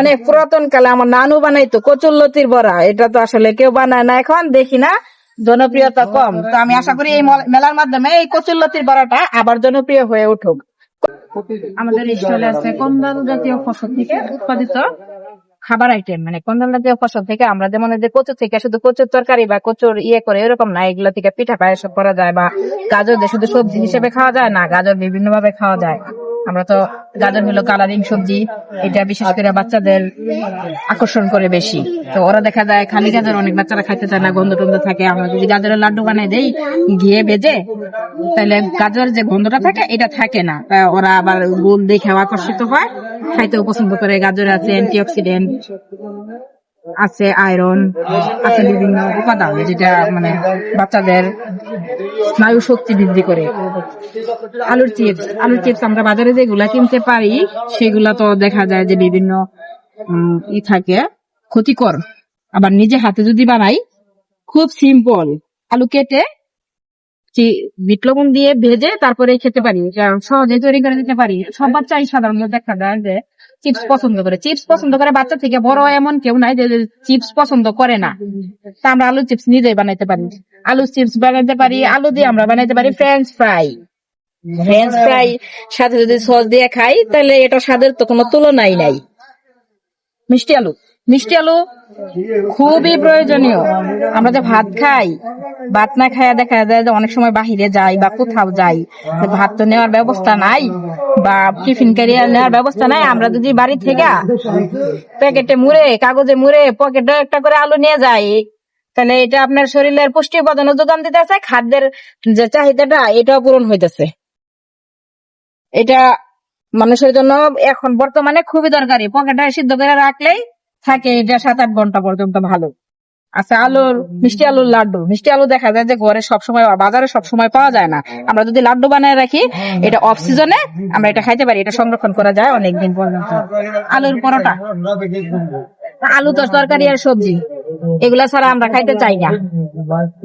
অনেক পুরাতন কালে আমার নানু বানাইতো কচুর লতির বড়া। এটা তো আসলে কেউ বানায় না। এখন দেখি না জনপ্রিয়তা কম। তো আমি আশা করি এই মেলার মাধ্যমে এই কচুর লতির বড়াটা আবার জনপ্রিয় হয়ে উঠুক। আমাদের স্টলে আছে কন্দাল জাতীয় ফসল থেকে উৎপাদিত খাবার আইটেম মানে কন্দাল জাতীয় ফসল থেকে আমরা যেমন যে কচু থেকে শুধু কচুর তরকারি বা কচুর ইয়ে করে এরকম না এগুলো থেকে পিঠা পায়েস করা যায় বা গাজর দিয়ে শুধু সবজি হিসেবে খাওয়া যায় না গাজর বিভিন্ন ভাবে খাওয়া যায়। আমরা তো গাজর হলো কালারিং সবজি। এটা বিশেষ করে বাচ্চাদের আকর্ষণ করে বেশি। তো ওরা দেখা যায় খালি গাজর অনেক বাচ্চারা খাইতে চায় না গন্ধ টন্ধ থাকে। আমরা যদি গাজরের লাড্ডু বানাই দেই, ঘিয়ে বেজে, তাহলে গাজর যে গন্ধটা থাকে, এটা থাকে না। ওরা আবার গোল দেখে আকর্ষিত হয়। খাইতেও পছন্দ করে। গাজর আছে অ্যান্টিঅক্সিডেন্ট আছে আয়রন আছে বিভিন্ন উপাদান যেটা মানে বাচ্চাদের স্নায়ু শক্তি বৃদ্ধি করে। আলুর চিপস আলুর চিপস আমরা বাজারে যেগুলা কিনতে পারি, সেগুলা তো দেখা যায় যে বিভিন্ন ই থাকে, ক্ষতিকর। আবার নিজে হাতে যদি বানাই, খুব সিম্পল আলু কেটে বিট লবণ দিয়ে ভেজে তারপরে খেতে পারি। সহজে তৈরি করে দিতে পারি। সব বাচ্চাই সাধারণত দেখা যায় যে চিপস পছন্দ করে। চিপস পছন্দ করে বাচ্চা থেকে বড় এমন কেউ নাই যে চিপস পছন্দ করে না। তা আমরা আলু চিপস নিজেই বানাইতে পারি। আলু চিপস বানাইতে পারি, আলু দিয়ে আমরা বানাইতে পারি ফ্রেঞ্চ ফ্রাই ফ্রেঞ্চ ফ্রাই সাথে যদি সস দিয়ে খাই, তাহলে এটা স্বাদের তো কোনো তুলনাই নাই। মিষ্টি আলু। মিষ্টি আলু খুবই প্রয়োজনীয়। আমরা যে ভাত খাই ভাত না খাইয়া দেখা যায় যে অনেক সময় বাহিরে যাই বা কোথাও যাই। ভাত তো নেওয়ার ব্যবস্থা নাই বা টিফিন ক্যারিয়ার নেওয়ার ব্যবস্থা নাই। আমরা যদি বাড়ি থেকে প্যাকেটে মুড়ে, কাগজে মুড়ে, পকেটে একটা করে আলু নিয়ে যাই, তাহলে এটা আপনার শরীরের পুষ্টি উপাদানও যোগান দিতেছে, খাদ্যের যে চাহিদাটা, এটাও পূরণ হইতেছে। এটা মানুষের জন্য এখন বর্তমানে খুবই দরকারি। পকেটে সিদ্ধ করে রাখলেই থাকে, এটা সাত আট ঘণ্টা পর্যন্ত ভালো। আচ্ছা আলুর মিষ্টি আলুর লাড্ডু। মিষ্টি আলু দেখা যায় যে ঘরে সবসময় বাজারে সবসময় পাওয়া যায় না। আমরা যদি লাড্ডু বানায় রাখি এটা অফ সিজনে আমরা এটা খাইতে পারি। এটা সংরক্ষণ করা যায় অনেকদিন পর্যন্ত। আলুর পরোটা। আলু তো তরকারি আর সবজি। এগুলা ছাড়া আমরা খাইতে চাই না।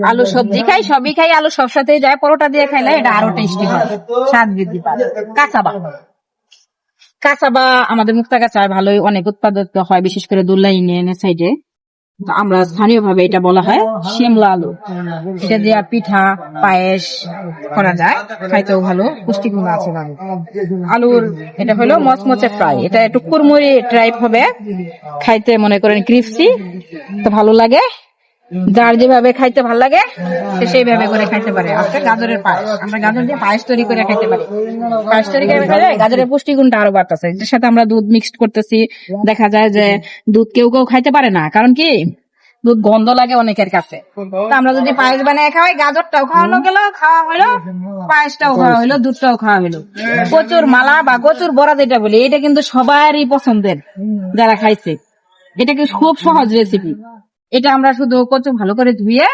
আলু সবজি খাই সবই খাই আলু সব সাথেই যায়। পরোটা দিয়ে খাইলে এটা আরও টেস্টি হয়। স্বাদ বৃদ্ধি পায়। কাঁচাবা। কাঁচাবা আমাদের মুক্তা কাঁচায় ভালোই অনেক উৎপাদিত হয় বিশেষ করে দুল্লা ইউনিয়নের সাইডে আমরা স্থানীয় ভাবে এটা বলা হয় শিমলা আলু। সে দিয়ে পিঠা, পায়েস করা যায়। খাইতেও ভালো, পুষ্টিগুণ আছে আলুর এটা হলো মচমচে ফ্রাই। এটা একটু কুরমুরি টাইপ হবে। খাইতে মনে করেন ক্রিপসি তো ভালো লাগে। যার যেভাবে খাইতে ভালো লাগে, সে সেইভাবে করে খাইতে পারে। আজকে গাজরের পায়েস। আমরা গাজর দিয়ে পায়েস তৈরি করে খাইতে পারি। পায়েস তৈরি করে খাইলে গাজরের পুষ্টিগুণটা আরও বাড়তেছে। এর সাথে আমরা দুধ মিক্সড করতেছি। দেখা যায় যে দুধ কেউ কেউ খাইতে পারে না। কারণ কি? দুধ গন্ধ লাগে অনেকের কাছে। আমরা যদি পায়েস বানিয়ে খাওয়াই, গাজরটাও খাওয়ানো গেল, খাওয়া হলো, পায়েসটাও খাওয়া হলো, দুধটাও খাওয়া হলো। কচুর মালা বা কচুর বড়া যেটা বলি, এটা কিন্তু সবারই পছন্দের যারা খাইছে। এটা কিন্তু খুব সহজ রেসিপি এটা আমরা শুধু কচু ভালো করে ধুয়ে,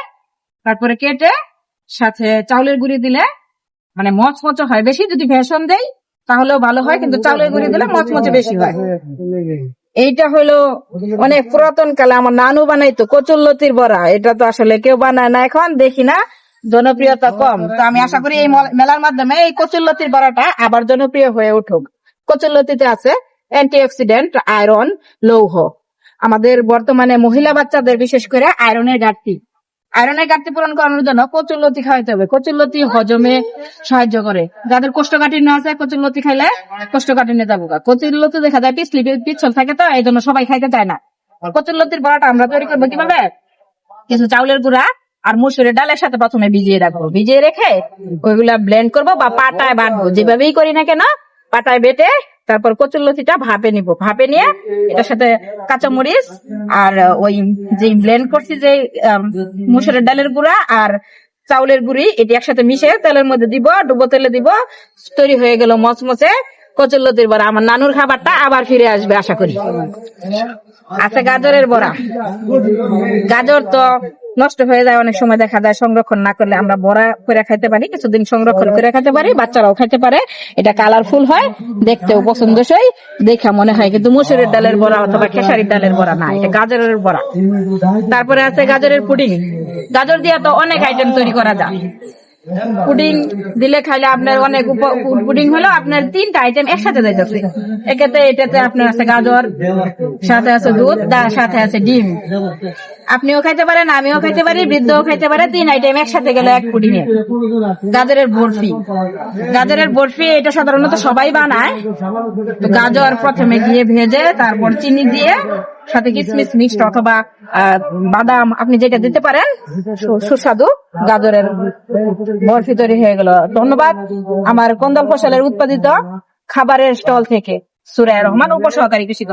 তারপরে কেটে সাথে চাউলের গুঁড়ি দিলে মানে মচমচে হয়। বেশি যদি ভেষণ দেই, তাহলেও ভালো হয়, কিন্তু চাউলের গুঁড়ি দিলে মচমচে বেশি হয়। এইটা হলো অনেক পুরাতন কালে, আমার নানু বানাইতো, কচুর লতির বড়া। এটা তো আসলে কেউ বানায় না এখন, দেখি না। জনপ্রিয়তা কম। তো আমি আশা করি এই মল- মেলার মাধ্যমে এই কচুর লতির বড়াটা আবার জনপ্রিয় হয়ে উঠুক। কচুর লতিতে আছে অ্যান্টিঅক্সিডেন্ট, আয়রন, লৌহ। আমাদের বর্তমানে মহিলা বাচ্চাদের, বিশেষ করে আয়রনের ঘাটতি। আয়রনের ঘাটতি পূরণ করানোর জন্য কচুর লতি খাওয়াইতে হবে। কচুর লতি হজমে সাহায্য করে। যাদের কোষ্ঠকাঠিন্য আছে কচুর লতি খাইলে কোষ্ঠকাঠিন্য যাব গা। কচুর লতি দেখা যায় পিছলি পিছল থাকে তো এই জন্য সবাই খাইতে চায় না। কচুর লতির বড়াটা আমরা তৈরি করব কীভাবে? কিছু চাউলের গুঁড়া আর মুসুরের ডালের সাথে প্রথমে ভিজিয়ে রাখব। ভিজিয়ে রেখে ওইগুলা ব্লেন্ড করব বা পাটায় বাটবো যেভাবেই করি না কেন, পাটায় বেটে তারপর কচুর লতিটা ভাপে নিব। ভাপে নিয়ে এটার সাথে কাঁচামরিচ আর ওই যে ব্লেন্ড করছি যে মুসুরের ডালের গুঁড়া আর চাউলের গুঁড়ি, এটি একসাথে মিশে তেলের মধ্যে দিব, ডুবো তেলে দিব, তৈরি হয়ে গেল মচমচে কচুর লতির বড়া। আমার নানুর খাবারটা আবার ফিরে আসবে, আশা করি। আছে গাজরের বড়া। গাজর তো নষ্ট হয়ে যায়, অনেক সময় দেখা যায় সংরক্ষণ না করলে আমরা বড়া করে খাইতে পারি, কিছুদিন সংরক্ষণ করে খাইতে পারি, বাচ্চারাও খাইতে পারে। এটা কালারফুল হয়, দেখতেও পছন্দসই, দেখা মনে হয় কিন্তু মুসুরের ডালের বড়া অথবা খেসারির ডালের বড়া না, এটা গাজরের বড়া। তারপরে আছে গাজরের পুডিং। গাজর দিয়ে তো অনেক আইটেম তৈরি করা যায়। পুডিং দিলে খাইলে আপনার অনেক পুডিং হলো আপনার তিনটা আইটেম একসাথে যাইতেছে। একেতে এটাতে আপনার আছে গাজর, সাথে আছে দুধ, তার সাথে আছে ডিম। আপনিও খাইতে পারেন, আমিও খাইতে পারি, বৃদ্ধও খাইতে পারে, তিন আইটেম একসাথে গেলে এক পুডিং নিয়ে। গাজরের বরফি গাজরের বরফি এটা সাধারণত সবাই বানায়। গাজর প্রথমে দিয়ে ভেজে, তারপর চিনি দিয়ে, সাথে কিসমিস মিক্সড অথবা বাদাম, আপনি যেটা দিতে পারেন সুস্বাদু গাজরের বরফি তৈরি হয়ে গেল। ধন্যবাদ আমার কন্দল ফসলের উৎপাদিত খাবারের স্টল থেকে। সুরায় রহমান, উপসহকারী কৃষি